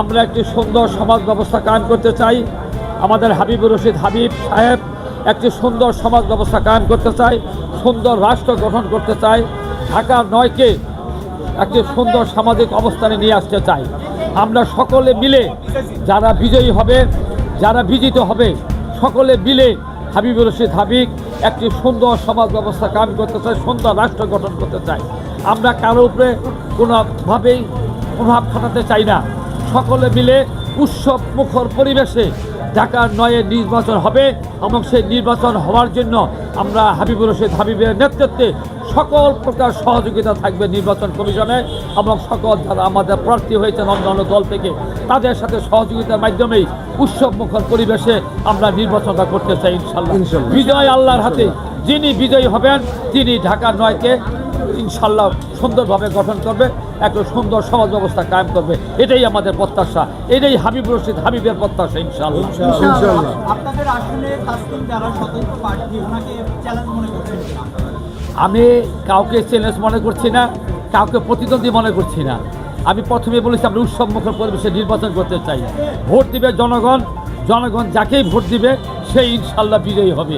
আমরা একটি সুন্দর সমাজ ব্যবস্থা কায়েম করতে চাই। আমাদের হাবিবুর রশিদ হাবিব সাহেব একটি সুন্দর সমাজ ব্যবস্থা কায়েম করতে চাই, সুন্দর রাষ্ট্র গঠন করতে চাই ঢাকা নয়কে একটি সুন্দর সামাজিক অবস্থানে নিয়ে আসতে চাই। আমরা সকলে মিলে যারা বিজয়ী হবে, যারা বিজিত হবে, সকলে মিলে হাবিবুর রশিদ হাবিব একটি সুন্দর সমাজ ব্যবস্থা কায়েম করতে চাই, সুন্দর রাষ্ট্র গঠন করতে চাই। আমরা কারও উপরে কোনোভাবেই প্রভাব খাটাতে চাই না। সকলে মিলে উৎসব মুখর পরিবেশে ঢাকার নয়ে নির্বাচন হবে এবং সেই নির্বাচন হওয়ার জন্য আমরা হাবিবুর রশিদ হাবিবের নেতৃত্বে সকল প্রকার সহযোগিতা থাকবে নির্বাচন কমিশনে এবং সকল যারা আমাদের প্রার্থী হয়েছেন অন্যান্য দল থেকে তাদের সাথে সহযোগিতার মাধ্যমেই উৎসব মুখর পরিবেশে আমরা নির্বাচনটা করতে চাই ইনশাল্লাহ। বিজয় আল্লাহর হাতে যিনি বিজয়ী হবেন তিনি ঢাকা নয়কে ইনশাল্লাহ সুন্দরভাবে গঠন করবে একটা সুন্দর সমাজ ব্যবস্থা কায়েম করবে। এটাই আমাদের প্রত্যাশা এটাই হাবিব রশিদ হাবিবের প্রত্যাশা ইনশাল্লাহ আপনাদের আসলে যারা স্বতন্ত্র প্রার্থী ওনাকে চ্যালেঞ্জ মনে করছেন আমি কাউকে চ্যালেঞ্জ মনে করছি না কাউকে প্রতিদ্বন্দ্বী মনে করছি না। আমি প্রথমে বলেছি আমরা উৎসব মুখর পরিবেশে নির্বাচন করতে চাই। ভোট দিবে জনগণ জনগণ যাকেই ভোট দিবে সেই ইনশাল্লাহ বিজয়ী হবে।